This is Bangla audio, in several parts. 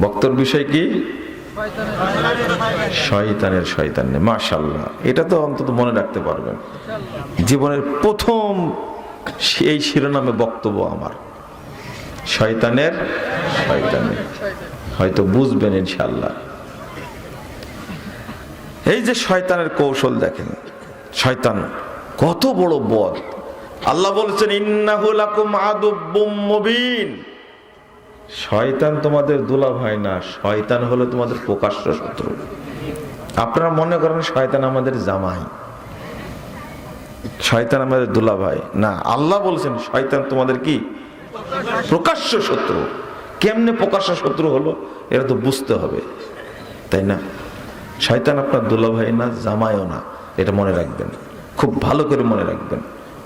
বক্তর বিষয় কি? শয়তানের শয়তান মাশাল্লাহ এটা তো অন্তত মনে রাখতে পারবেন। জীবনের প্রথম এই শিরোনামে বক্তব্য আমার। শয়তানের শয়তানের হয়তো বুঝবেন ইনশাল্লাহ এই যে শয়তানের কৌশল দেখেন। শয়তান কত বড় বদ। আল্লাহ বলছেন, ইন্নাহু লাকুম আদুব্বুম মুবিন। শয়তান তোমাদের দুলা ভাই না, শয়তান হলো তোমাদের প্রকাশ্য শত্রু। আপনারা মনে করেন শয়তান আমাদের জামাই। শয়তান আমাদের দুলা ভাই না, আল্লাহ বলছেন শয়তান তোমাদের কি? প্রকাশ্য শত্রু। কেমনে প্রকাশ্য শত্রু হলো? এটা তো বুঝতে হবে। তাই না? শয়তান আপনার দুলা ভাই না, জামাইও না। এটা মনে রাখবেন। খুব ভালো করে মনে রাখবেন।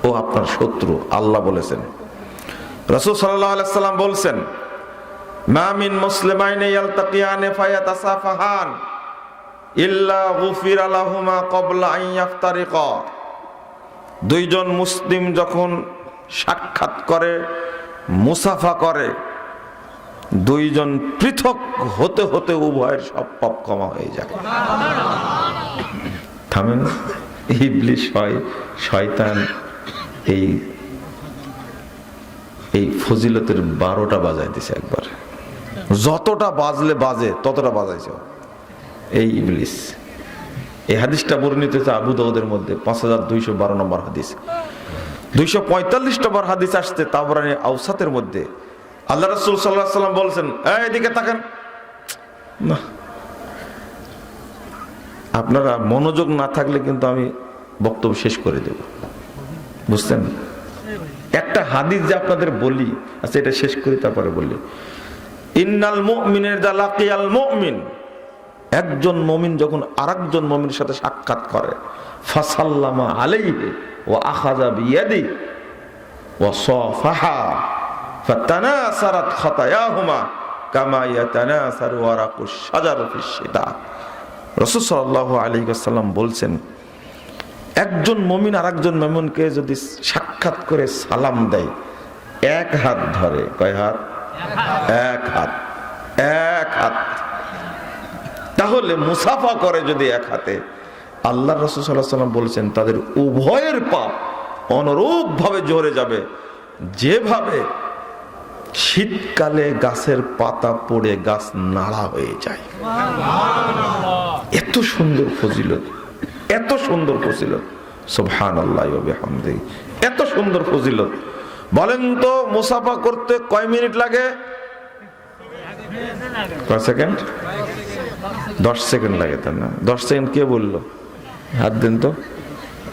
ও আপনার শত্রু, আল্লাহ বলেছেন। রসুল সাল্লাহ আলাইসাল্লাম বলছেন মামিন মুসলিমাইনে ইয়ালতাকিয়ানে ফায়াতাসাফাহান ইল্লা গুফির আলাহুমা কবলা আন ইয়াফতারিকা। দুইজন মুসলিম যখন সাক্ষাৎ করে, মুসাফা করে, দুইজন পৃথক হতে হতে উভয়ের সব পাপ ক্ষমা হয়ে যায়। থামেন, ইবলিশ হয়, শয়তান এই এই ফজিলতের বারোটা বাজাই দিছে একবার। যতটা বাজলে বাজে ততটা বাজাইছে। এই ইবলিস। এই হাদিসটা বর্ণিত হচ্ছে আবু দাউদের মধ্যে পাঁচ হাজার দুইশো বারো নম্বর হাদিস। দুইশো পঁয়তাল্লিশ নম্বর হাদিস আসছে তাবরানি আউসাতের মধ্যে। আল্লাহ রসুল সাল্লাহ সাল্লাম বলছেন "এই, এদিকে তাকান। না। আপনারা মনোযোগ না থাকলে কিন্তু আমি বক্তব্য শেষ করে দেব। বুঝছেন? একটা হাদিস যে আপনাদের বলি আচ্ছা এটা শেষ করি তারপরে বলি। ইন্নাল মুমিনের দা লাকিয়াল মুমিন। একজন মমিন যখন আরেকজন মমিনের সাথে সাক্ষাৎ করে, ফাসাল্লামা আলাইহি ও আখাযা বিয়াদি ও সাফাহা, ফাতানাসারাত খাতায়াহুমা কামা ইয়াতানাসারু ওয়ারাকুশ শাজারু ফিশ শিতা। রাসূল সাল্লাল্লাহু আলাইহি ওয়াসাল্লাম বলছেন, একজন মমিন আর একজন মমিনকে যদি সাক্ষাৎ করে সালাম দেয়, এক হাত ধরে, কয় হাত? এক হাত এক হাত। তাহলে মুসাফা করে যদি এক হাতে। আল্লাহ রসুল সাল্লাম বলছেন তাদের উভয়ের পাপ অনুরূপ ভাবে জোরে যাবে। যেভাবে শীতকালে গাছের পাতা পড়ে গাছ নাড়া হয়ে যায়। এত সুন্দর ফজিলত এত সুন্দর ফজিলত। সুবহান আল্লাহ এত সুন্দর ফজিলত। বলেন তো, মুসাফা করতে কয় মিনিট লাগে? কয় সেকেন্ড? দশ সেকেন্ড লাগে তার না। দশ সেকেন্ড কে বলল? হাত দেন তো।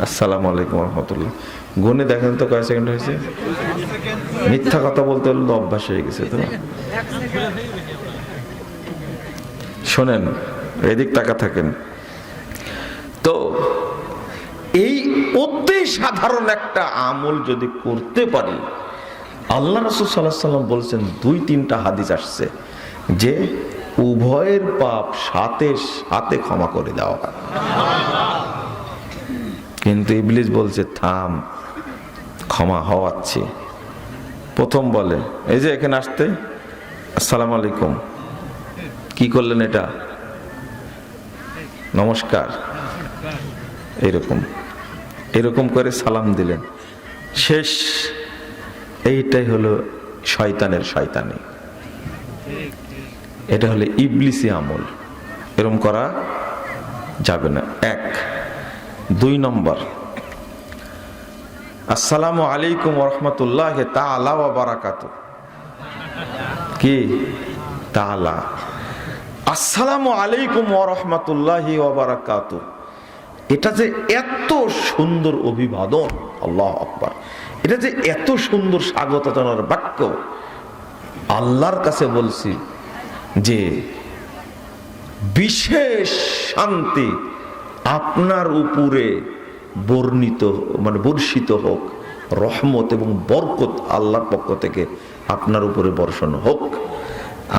আসসালামু আলাইকুম রহমতুল্লাহ। গুনে দেখেন তো কয় সেকেন্ড হয়েছে? মিথ্যা কথা বলতে হলে অভ্যাস হয়ে গেছে তো শোনেন, এদিক টাকা থাকেন। তো এই অতি সাধারণ একটা আমল যদি করতে পারি, আল্লাহ রসুল সাল্লাহ সাল্লাম বলছেন, দুই তিনটা হাদিস আসছে যে উভয়ের পাপ সাথে সাথে ক্ষমা করে দেওয়া কিন্তু ইবলিস বলছে, থাম, ক্ষমা হওয়াচ্ছে। প্রথম বলে, এই যে এখানে আসতে, আসসালামু আলাইকুম। কি করলেন এটা? নমস্কার। এরকম এরকম করে সালাম দিলেন। শেষ, এইটাই হলো শয়তানের শয়তানি। এটা হলো ইবলিসি আমল। এরকম করা যাবে না। এক, দুই নম্বর, আসসালামু আলাইকুম রহমতুল্লাহ তালা বারাকাত কি? তালা আসসালামু আলাইকুম রহমতুল্লাহ বারাকাত এটা যে এত সুন্দর অভিবাদন, আল্লাহ আকবার। এটা যে এত সুন্দর স্বাগত জানার বাক্য, আল্লাহর কাছে বলছি যে বিশেষ শান্তি আপনার উপরে বর্ণিত মানে বর্ষিত হোক, রহমত এবং বরকত আল্লাহর পক্ষ থেকে আপনার উপরে বর্ষণ হোক।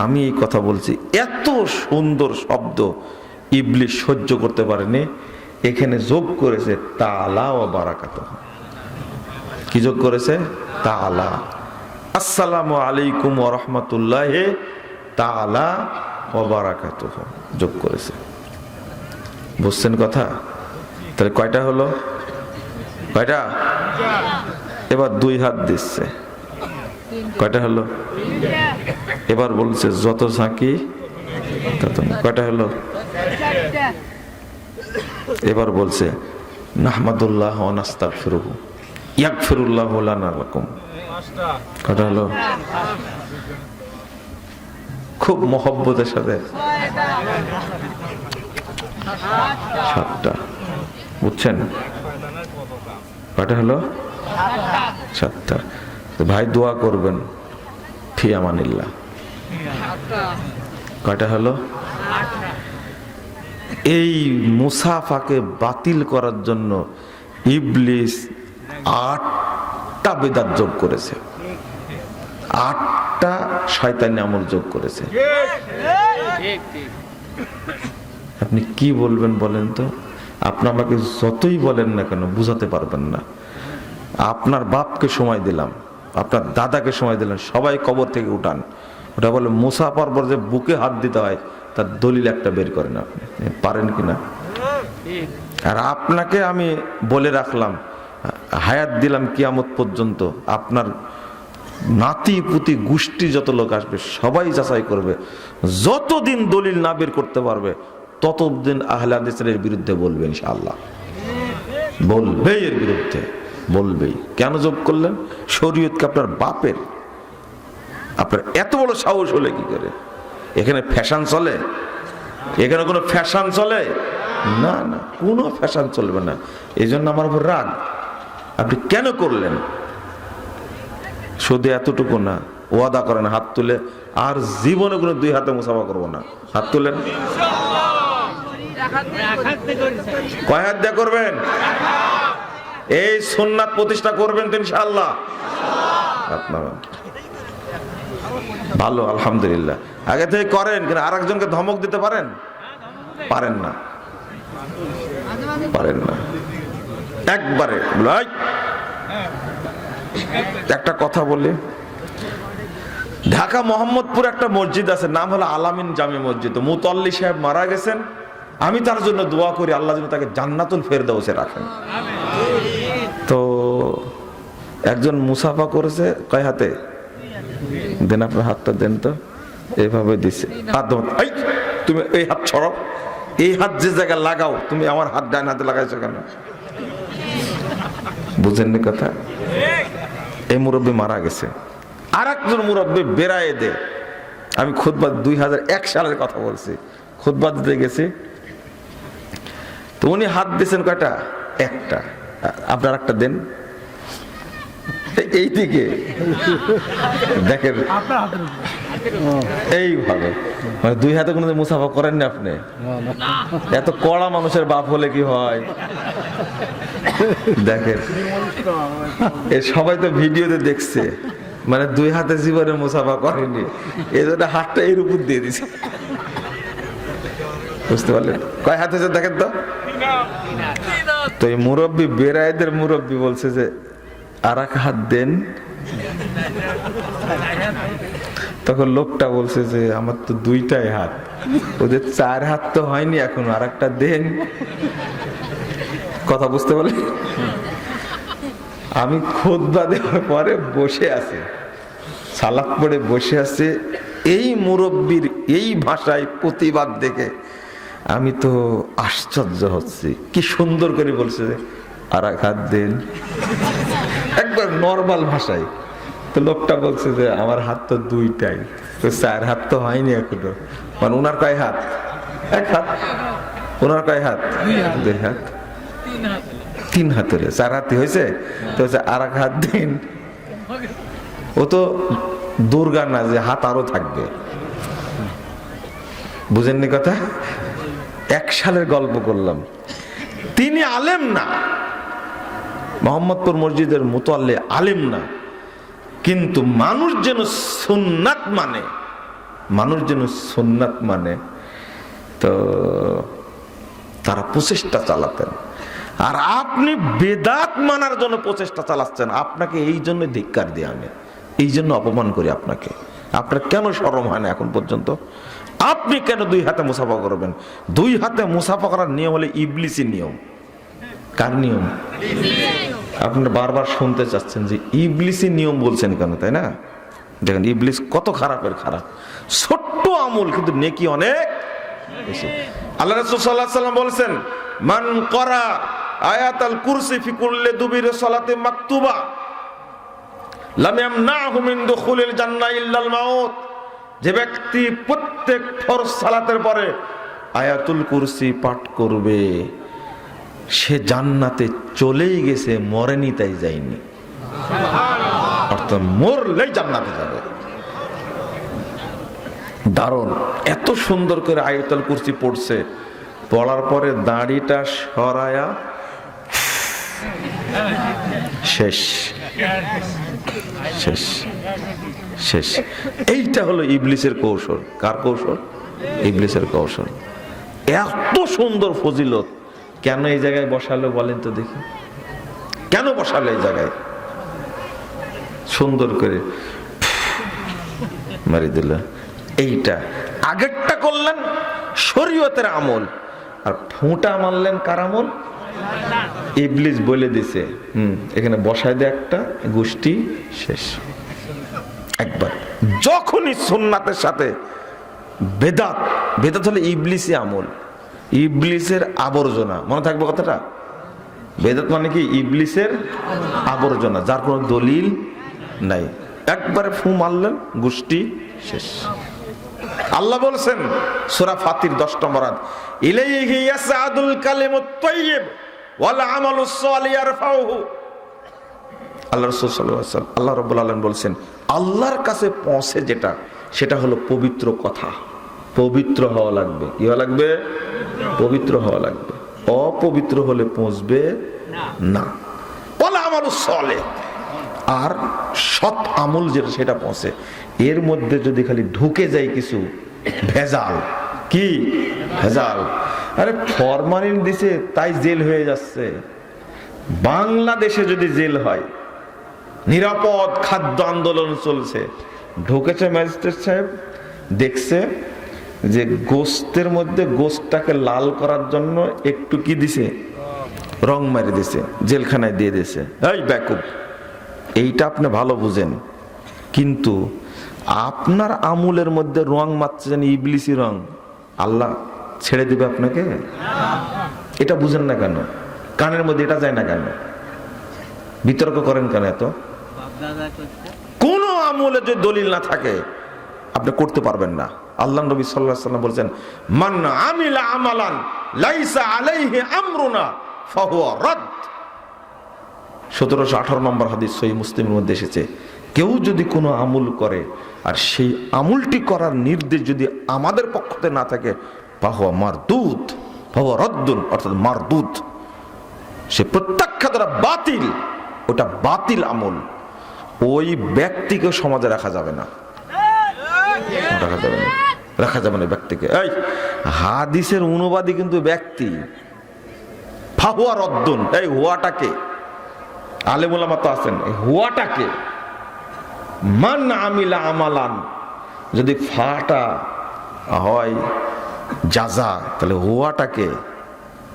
আমি এই কথা বলছি, এত সুন্দর শব্দ ইবলিশ সহ্য করতে পারেনি। এখানে যোগ করেছে তালা ও বারাকাত কি যোগ করেছে? তালা আসসালামু আলাইকুম রহমতুল্লাহ তাআলা ও বারাকাতুহু। যোগ করেছে। বুঝছেন কথা? তাহলে কয়টা হলো? কয়টা? এবার দুই হাত দিচ্ছে। কয়টা হলো? এবার বলছে, যত ঝাঁকি কয়টা হলো? এবার বলছে হলো, খুব মহব্বতের সাথে। সাতটা, বুঝছেন? কয়টা হলো, সাতটা। ভাই দোয়া করবেন ফিয়ামানিল্লাহ কয়টা হলো এই মুসাফাকে বাতিল করার জন্য ইবলিস আটটা বেদাত যোগ করেছে। আটটা শয়তানি আমল যোগ করেছে। আপনি কি বলবেন বলেন তো? আপনি আমাকে যতই বলেন না কেন, বুঝাতে পারবেন না। আপনার বাপকে সময় দিলাম, আপনার দাদাকে সময় দিলাম, সবাই কবর থেকে উঠান। ওটা বলে মুসা পর্বর যে বুকে হাত দিতে হয় তার দলিল একটা বের করেন আপনি। পারেন কি না আর আপনাকে আমি বলে রাখলাম, হায়াত দিলাম কিয়ামত পর্যন্ত, আপনার নাতি, পুতি, গোষ্ঠী যত লোক আসবে, সবাই যাচাই করবে। যতদিন দলিল না বের করতে পারবে, ততদিন আহলে হাদিসের এর বিরুদ্ধে বলবে ইনশাআল্লাহ। বলবেই এর বিরুদ্ধে, বলবেই। কেন যোগ করলেন? শরীয়তকে আপনার বাপের, আপনার এত বড় সাহস হলে কি করে? এখানে ফ্যাশন চলে? এখানে কোনো ফ্যাশন চলে? না না, কোনো ফ্যাশন চলবে না। এই জন্য আমার উপর রাগ। আপনি কেন করলেন? শুধু এতটুকু না, ওয়াদা করেন, হাত তুলে, আর জীবনে কোনো দুই হাতে মুসাফা করব না। হাত তুলেন। কয় হাত দিয়ে করবেন? এই সুন্নাত প্রতিষ্ঠা করবেন তো ইনশাআল্লাহ। হাত নামান। ভালো, আলহামদুলিল্লাহ। আগে থেকে করেন, কিন্তু আর একজনকে ধমক দিতে পারেন? পারেন না। পারেন না। একবারে একটা কথা বলি। ঢাকা মোহাম্মদপুর একটা মসজিদ আছে, নাম হলো আলামিন জামি মসজিদ। মুতল্লি সাহেব মারা গেছেন। আমি তার জন্য দোয়া করি, আল্লাহ যেন তাকে জান্নাতুল ফেরদাউসে রাখেন। তো একজন মুসাফা করেছে, কয় হাতে? দেন আপনার হাতটা দেন তো। এইভাবে দিছে। হাত এই, তুমি এই হাত ছড়াও। এই হাত যে জায়গায় লাগাও, তুমি আমার হাত ডান হাতে লাগাইছো কেন? বুঝেননি কথা? এই মুরব্বী মারা গেছে। আর একজন মুরব্বী বেড়ায় দে। আমি খুদবাদ দুই হাজার এক সালের কথা বলছি। খুদবাদ দিতে গেছি। তো উনি হাত দিয়েছেন কয়টা? একটা। আপনার একটা দেন। এই দিকে দেখেন এইভাবে মানে দুই হাতে কোনো মুসাফা করেননি আপনি? এত কড়া মানুষের বাপ হলে কি হয়? দেখেন, এ সবাই তো ভিডিওতে দেখছে। মানে দুই হাতে জীবনে মুসাফা করেনি এই জন্য হাতটা এর উপর দিয়ে দিছে। বুঝতে পারলেন? কয় হাত হয়েছে দেখেন তো? তো এই মুরব্বী বেড়াইদের মুরব্বী বলছে যে আর এক হাত দেন তখন লোকটা বলছে যে, আমার তো দুইটাই হাত। ওদের চার হাত তো হয়নি এখন আর একটা দেন। কথা বুঝতে পারলেন আমি খোদবা দেওয়ার পরে বসে আছি। সালাদ পড়ে বসে আছে। এই মুরব্বীর এই ভাষায় প্রতিবাদ দেখে আমি তো আশ্চর্য হচ্ছি। কি সুন্দর করে বলছে আর এক হাত দিন। একবার নর্মাল ভাষায়। তো লোকটা বলছে যে, আমার হাত তো দুইটাই। তো চার হাত তো হয়নি এখনও। মানে ওনার কয় হাত? এক হাত। ওনার কয় হাত? দুই হাত। তিন হাতের। চার হাতি হয়েছে? তো হচ্ছে আর এক হাত দিন। ও তো দুর্গা না, যে হাত আরও থাকবে। বুঝেননি কথা? এক সালের গল্প করলাম। তিনি আলেম না। মোহাম্মদপুর মসজিদের মোতাল্লে আলেম না। কিন্তু মানুষ যেন সুন্নাত মানে মানুষ যেন সুন্নাত মানে তো তারা প্রচেষ্টা চালাতেন। আর আপনি বেদাত মানার জন্য প্রচেষ্টা চালাচ্ছেন, আপনাকে এই জন্য ধিক্কার দিই আমি, এই জন্য অপমান করি আপনাকে। আপনার কেন সরম হয় না এখন পর্যন্ত? আপনি কেন দুই হাতে মুসাফা করবেন? দুই হাতে মুসাফা করার নিয়ম হলে ইবলিসি নিয়ম। কার নিয়ম? আপনারা বারবার শুনতে চাচ্ছেন যে ইবলিসি নিয়ম বলছেন কেন, তাই না? দেখেন, ইবলিস কত খারাপের খারাপ। ছোট্ট আমল কিন্তু নেকি অনেক আল্লাহ রাসূল আলাইহি সাল্লাম বলেছেন, মান করা আয়াতাল কুরসি ফি কুল্লি দুবির সালাতে মাকতুবা, লাম ইয়ামনাহু মিন দুখুলিল জান্নাহ ইল্লাল মাউত। যে ব্যক্তি প্রত্যেক ফরজ সালাতের পরে আয়াতুল কুরসি পাঠ করবে। সে জান্নাতে চলেই গেছে, মরেনি তাই যায়নি। অর্থাৎ মরলেই জান্নাতে যাবে। দারুণ, এত সুন্দর করে আয়তাল কুরসি পড়ছে। পড়ার পরে দাড়িটা সরায়া শেষ শেষ শেষ। এইটা হলো ইবলিসের কৌশল। কার কৌশল? ইবলিসের কৌশল। এত সুন্দর ফজিলত। কেন এই জায়গায় বসালো বলেন তো দেখি। কেন বসালো এই জায়গায়? সুন্দর করে। মারি দিল। এইটা। আগেরটা করলেন শরীয়তের আমল। আর ফোঁটা মারলেন কার আমল? ইবলিস বলে দিছে। হুম, এখানে বসায় দে একটা, গোষ্ঠী শেষ। একবার। যখনই সুন্নাতের সাথে বেদাত বেদাত হলে ইবলিসি আমল। ইবলিসের আবর্জনা। মনে থাকবে কথাটা? বেদাত মানে কি? ইবলিসের আবর্জনা, যার কোনো দলিল নাই। একবারে ফু মারলেন, গোষ্ঠী শেষ। আল্লাহ বলছেন, সূরা ফাতির 10 নম্বর আল্লাহ রাব্বুল আলামিন বলছেন, আল্লাহর কাছে পৌঁছে যেটা, সেটা হলো পবিত্র কথা। পবিত্র হওয়া লাগবে। কি হওয়া লাগবে? পবিত্র হওয়া লাগবে। অপবিত্র হলে পৌঁছবে না। বলা আমার আর সৎ আমল যেটা, সেটা পৌঁছে। এর মধ্যে যদি খালি ঢুকে যায় কিছু, ভেজাল। কি? ভেজাল। আরে ফরমালিন দিছে, তাই জেল হয়ে যাচ্ছে। বাংলাদেশে যদি জেল হয়, নিরাপদ খাদ্য আন্দোলন চলছে। ঢুকেছে ম্যাজিস্ট্রেট সাহেব, দেখছে যে গোস্তের মধ্যে গোস্তটাকে লাল করার জন্য একটু কি দিছে? রং মারি দিছে, জেলখানায় দিয়ে দিছে। এই ব্যাকুব এইটা আপনি ভালো বুঝেন। কিন্তু আপনার আমুলের মধ্যে রং মারছেন ইবলিসি রং, আল্লাহ ছেড়ে দিবে আপনাকে? এটা বুঝেন না কেন? কানের মধ্যে এটা যায় না কেন? বিতর্ক করেন কেন এত? কোন আমলে যদি দলিল না থাকে, আপনি করতে পারবেন না। আল্লাহ নবী আলাইহি সাল্লাম বলছেন, মান আমিলা আমালান, লাইসা আলাইহি আমরুনা, ফাহুয়া রাদ। সতেরোশো আঠারো নম্বর হাদিস সহি মুসলিমের মধ্যে এসেছে, কেউ যদি কোনো আমুল করে, আর সেই আমুলটি করার নির্দেশ যদি আমাদের পক্ষতে না থাকে পাহুয়া মারদুত পাহুয়া রদ্দুন, অর্থাৎ মারদুত সে প্রত্যাখ্যাত দ্বারা বাতিল, ওটা বাতিল আমল। ওই ব্যক্তিকে সমাজে রাখা যাবে না। রাখা যাবে না। রাখা যাবে না ব্যক্তিকে। এই, হাদিসের অনুবাদী কিন্তু ব্যক্তি। ফাহুয়া রদ্দুন, এই হুয়াটাকে আলেমুলামা তো আছেন, এই হুয়াটাকে মান আমিলা আমালান, যদি ফাটা হয় যাজা তাহলে হুয়াটাকে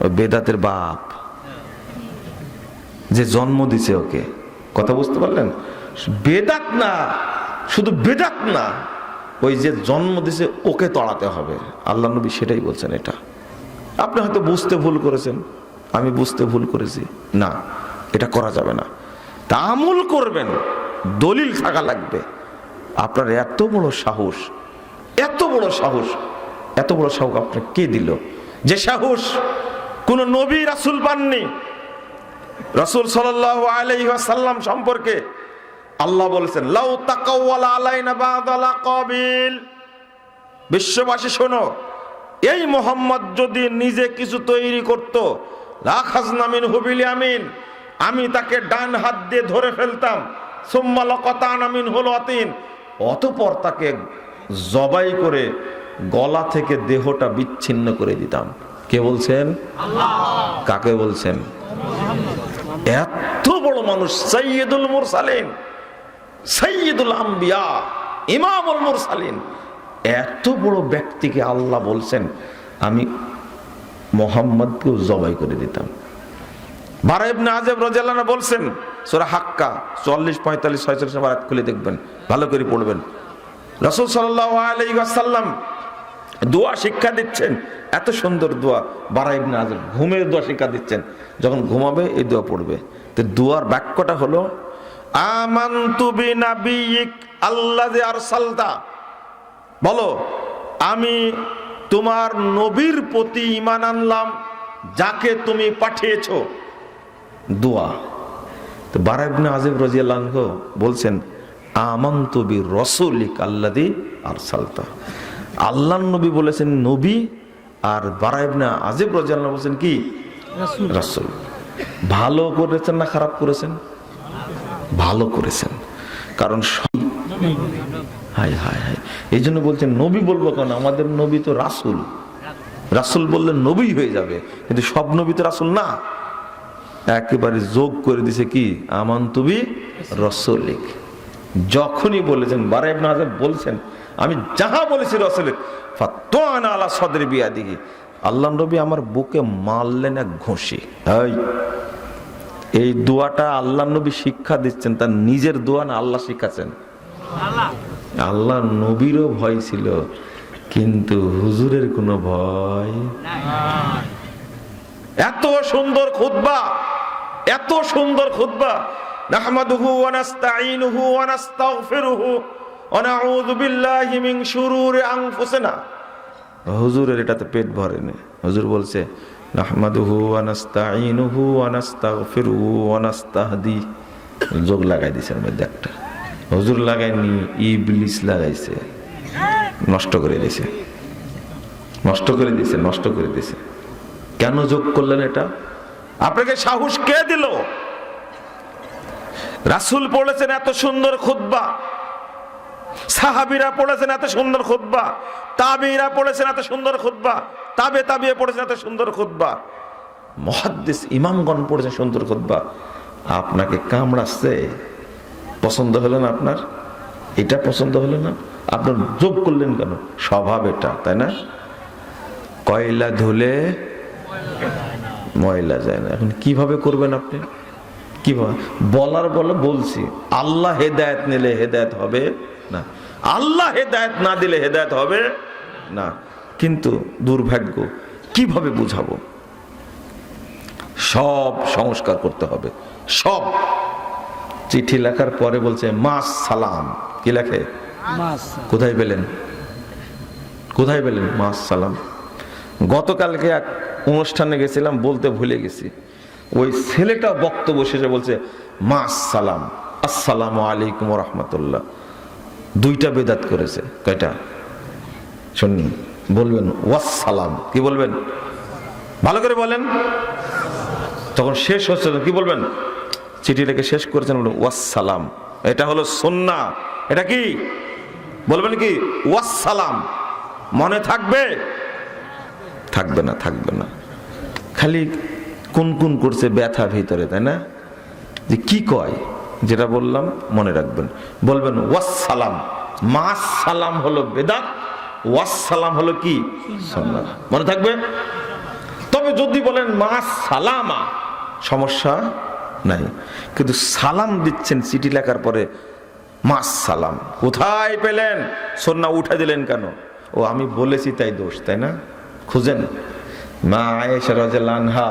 ওই বেদাতের বাপ। যে জন্ম দিছে ওকে। কথা বুঝতে পারলেন? বেদাত না, শুধু বেদাত না। ওই যে জন্ম দিছে, ওকে তড়াতে হবে। আল্লাহ নবী সেটাই বলছেন এটা। আপনি হয়তো বুঝতে ভুল করেছেন। আমি বুঝতে ভুল করেছি। না, এটা করা যাবে না। তা করবেন, দলিল থাকা লাগবে। আপনার এত বড় সাহস, এত বড় সাহস, এত বড় সাহস আপনার কে দিল? যে সাহস কোন নবী রাসুল পাননি। রসুল সাল্লাম সম্পর্কে আল্লাহ বলেছেন, লাউ তাকাওয়ালা আলাইনা বাদালা কাবিল। বিশ্ববাসী, শোনো, এই মোহাম্মদ যদি নিজে কিছু তৈরি করত রাখাজনামিন হুবিলি আমিন আমি তাকে ডান হাত দিয়ে ধরে ফেলতাম সোম্মালকতান আমিন হলো অতিন অতপর তাকে জবাই করে গলা থেকে দেহটা বিচ্ছিন্ন করে দিতাম। কে বলছেন? কাকে বলছেন? এত বড় মানুষ সৈয়দুল মুরসালিন। সৈয়দুল আম্বিয়া, ইমামুল মুরসালিন। এত বড় ব্যক্তিকে আল্লাহ বলছেন, আমি মোহাম্মদকেও জবাই করে দিতাম। বারা ইবনে আজেব রাদিয়াল্লাহু বলছেন, সূরা হাক্কা 44 45 46 নম্বর আয়াত খুলে দেখবেন, ভালো করে পড়বেন। রাসূল সাল্লাল্লাহু আলাইহি ওয়াসাল্লাম দোয়া শিক্ষা দিচ্ছেন, এত সুন্দর দোয়া। বারা ইবনে আজেব ঘুমের দোয়া শিক্ষা দিচ্ছেন, যখন ঘুমাবে এই দোয়া পড়বে। তো দোয়ার বাক্যটা হলো আমানতু বিনাবিয়িক আল্লাযী আরসালতা। বলো, আমি তোমার নবীর প্রতি ঈমান আনলাম, যাকে তুমি পাঠিয়েছো। দোয়া। তো বারা ইবনে আজিব রাজিয়াল্লাহ বলছেন, আমন্ত বি রসুলিক আর সালতা আল্লাহ নবী বলেছেন নবী, আর বারা ইবনে আজিব রাজিয়াল্লাহ বলছেন কি? রাসূল। ভালো করেছেন না খারাপ করেছেন? ভালো করেছেন। কারণ হায় হায় হায়। এই জন্য বলছেন, নবী বলব কেন? আমাদের নবী তো রাসুল। রাসুল বললে নবী হয়ে যাবে। কিন্তু সব নবী তো রাসুল না। একেবারে যোগ করে দিছে কি? আমান তুমি রসলিক। যখনই বলেছেন, বারা আজব বলছেন, আমি যাহা বলেছি রসলিক ফাত্তানা আলা সদরি বিয়া দিকে আল্লাহ নবী আমার বুকে মারলেন এক ঘষি। এই এই দোয়াটা আল্লাহ নবী শিক্ষা দিচ্ছেন, তার নিজের দোয়া না আল্লাহ শিখাচ্ছেন। আল্লাহ নবীরও ভয় ছিল, কিন্তু হুজুরের কোনো ভয় এত সুন্দর খুতবা, এত সুন্দর আনফুসিনা। হুজুরের এটাতে পেট ভরে না হুজুর বলছে ওয়া নাস্তাগফিরুহু ওয়া নাস্তাহদি। যোগ লাগাই দিছেন মধ্যে একটা। হুজুর লাগায়নি, ইবলিস লাগাইছে। নষ্ট করে দিয়েছে নষ্ট করে দিয়েছে নষ্ট করে দিয়েছে কেন যোগ করলেন এটা? আপনাকে সাহস কে দিল? রাসুল পড়েছেন এত সুন্দর খুতবা। সাহাবিরা পড়েছেন এত সুন্দর খুতবা, তাবিরা পড়েছেন এত সুন্দর খুতবা, তাবে তাবিয়ে পড়েছেন এত সুন্দর খুতবা। মহাদ্দেশ ইমামগণ পড়েছেন সুন্দর খুতবা। আপনাকে কামড়াচ্ছে, পছন্দ হলো না আপনার? এটা পছন্দ হলো না? আপনার যোগ করলেন কেন? স্বভাব এটা, তাই না? কয়লা ধুলে ময়লা যায় না। এখন কীভাবে করবেন আপনি? কীভাবে? বলার বলে বলছি, আল্লাহ হেদায়েত নিলে হেদায়েত হবে। না। আল্লাহ হেদায়েত না দিলে হেদায়েত হবে না। কিন্তু দুর্ভাগ্য কীভাবে বুঝাবো? সব সংস্কার করতে হবে। সব। চিঠি লেখার পরে বলছে মাস সালাম। কি লেখে? কোথায় পেলেন? কোথায় পেলেন? মাস সালাম। গতকালকে এক অনুষ্ঠানে গেছিলাম বলতে ভুলে গেছি। ওই ছেলেটা বক্তব্য শেষে বলছে মাস সালাম। আসসালামু আলাইকুম রহমতুল্লাহ। দুইটা বেদাত করেছে। কয়টা? শুনি বলবেন ওয়াসালাম কি বলবেন? ভালো করে বলেন। তখন শেষ হচ্ছে কি বলবেন? চিঠি লেখে শেষ করেছেন বলুন ওয়াসালাম এটা হলো সন্না। এটা কি? বলবেন কি? ওয়াসালাম মনে থাকবে? থাকবে না থাকবে না। খালি কোন কোন করছে ব্যথা ভিতরে, তাই না? যে কি কয়? যেটা বললাম মনে রাখবেন। বলবেন ওয়াসালাম মাস সালাম হলো বেদাত ওয়াসালাম হলো কি? মনে থাকবে? তবে যদি বলেন মা সালামা সমস্যা নাই। কিন্তু সালাম দিচ্ছেন চিঠি লেখার পরে মা সালাম কোথায় পেলেন? সন্না উঠে দিলেন কেন? ও, আমি বলেছি তাই দোষ, তাই না? খুঁজেন। মা আয়েশা রাজা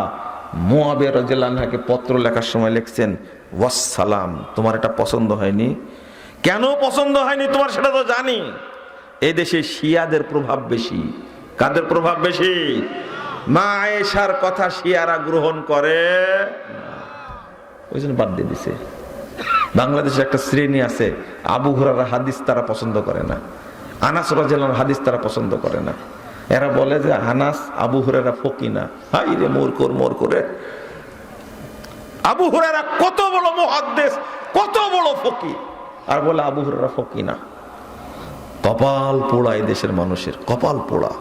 মোয়াবে রাজকে পত্র লেখার সময় লিখছেন ওয়াসালাম তোমার এটা পছন্দ হয়নি। কেন পছন্দ হয়নি তোমার সেটা তো জানি। এই দেশে শিয়াদের প্রভাব বেশি। কাদের প্রভাব বেশি? মা আয়েশার কথা শিয়ারা গ্রহণ করে। ওই জন্য বাদ দিয়ে দিছে। বাংলাদেশে একটা শ্রেণি আছে, আবু হুরার হাদিস তারা পছন্দ করে না। আনাস রাজিয়াল হাদিস তারা পছন্দ করে না। এরা বলে যে, আনাস আবু হুরারা ফকি না হাই রে মোর কর, মোর করে। আবু হুরারা কত বড় মহাদ্দেশ কত বড় ফকি আর বলে, আবু হুরারা ফকি না। কপাল পোড়া এই দেশের মানুষের, কপাল পোড়া।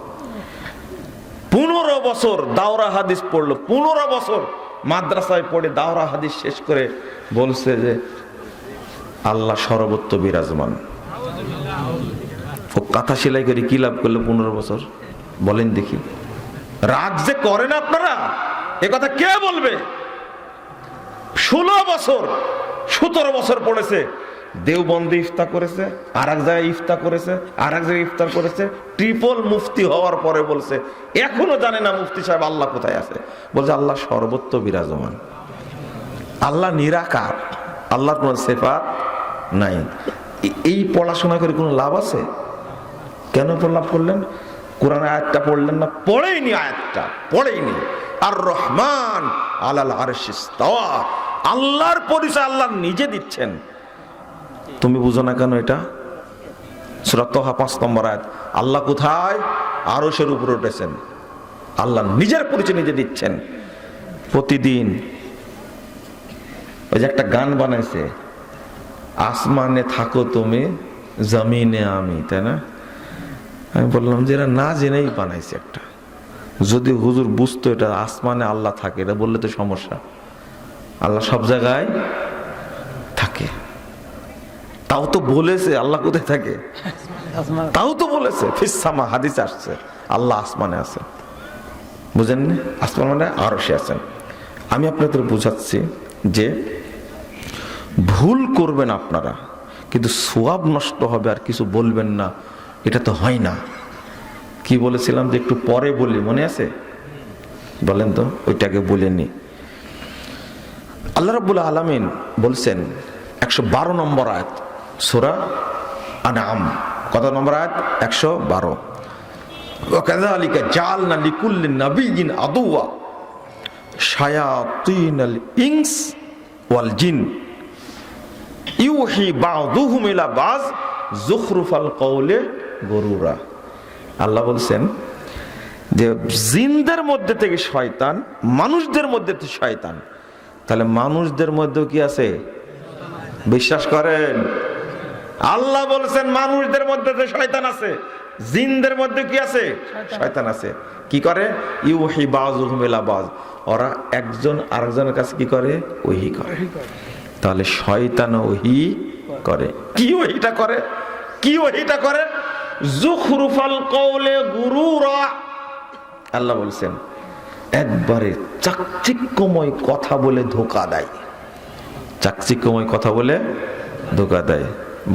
পনেরো বছর দাওরা হাদিস পড়ল, পনেরো বছর মাদ্রাসায় পড়ে দাওরা হাদিস শেষ করে বলছে যে, আল্লাহ সর্বত্র বিরাজমান। কাঁথা সেলাই করে কি লাভ করল পনেরো বছর? বলেন দেখি। রাগ যে করেন আপনারা? এ কথা কে বলবে? ষোলো বছর, সতেরো বছর পড়েছে। দেওবন্দি ইফতা করেছে আর এক জায়গায় ইফতা করেছে আর এক জায়গায় ইফতার করেছে ট্রিপল মুফতি হওয়ার পরে বলছে, এখনও জানে না মুফতি সাহেব আল্লাহ কোথায় আছে। বলছে, আল্লাহ সর্বত্র বিরাজমান। আল্লাহ নিরাকার, আল্লাহর কোনো সেফাত নাই। এই পড়াশোনা করে কোনো লাভ আছে? কেন লাভ করলেন? কোরআন আয়াতটা পড়লেন না? পড়েইনি আয়াতটা, পড়েইনি। আর রহমান আলাল আরশিস্তাওয়া আল্লাহর পরিচয় আল্লাহ নিজে দিচ্ছেন। তুমি বুঝো না কেন এটা? সুরাতহা পাঁচ নম্বর আয়াত, আল্লাহ কোথায়? আরশের উপরে উঠেছেন। আল্লাহ নিজের পরিচয় নিজে দিচ্ছেন। প্রতিদিন ওই যে একটা গান বানাইছে, আসমানে থাকো তুমি, জমিনে আমি, তাই না? আমি বললাম যে এরা না জেনেই বানাইছে একটা। যদি হুজুর বুঝতো এটা আসমানে আল্লাহ থাকে, এটা বললে তো সমস্যা। আল্লাহ সব জায়গায় থাকে। তাও তো বলেছে আল্লাহ কোথায় থাকে? তাও তো বলেছে ফিসামা হাদিস আসছে, আল্লাহ আসমানে আছে বুঝেননি আসমান মানে আরও সে আছেন। আমি আপনাদের বোঝাচ্ছি যে ভুল করবেন আপনারা, কিন্তু সোয়াব নষ্ট হবে আর কিছু বলবেন না, এটা তো হয় না। কি বলেছিলাম যে একটু পরে বলি, মনে আছে? বলেন তো, ওইটাকে বলেনি আল্লাহ রাবুল আলমিন বলছেন একশো বারো নম্বর আয়াত সোরা আনাম কত নম্বর আয়াত একশো বারো وكذلك جعلنا لكل نبي عدوا شياطين الإنس والجن ইউহি বাদুহুম ইলা বাজ জুখরুফাল কওলে গরুরা আল্লাহ বলছেন যে জিনদের মধ্যে থেকে শয়তান মানুষদের মধ্যে থেকে শয়তান তাহলে মানুষদের মধ্যেও কি আছে? বিশ্বাস করেন? আল্লাহ বলছেন মানুষদের মধ্যে যে শয়তান আছে জিনদের মধ্যে কি আছে? শয়তান। আছে। কি করে? ইউহি বাজুহুম ইলা বাজ ওরা একজন আরেকজনের কাছে কি করে? ওহি করে। তাহলে শয়তান ওহি করে। কি ওহিটা করে? কি ওহিটা করে? জুখরুফাল কওলে গুরুরা। আল্লাহ বলছেন একবারে চাকচিক্যময় কথা বলে ধোকা দেয়। চাকচিক্যময় কথা বলে ধোকা দেয়।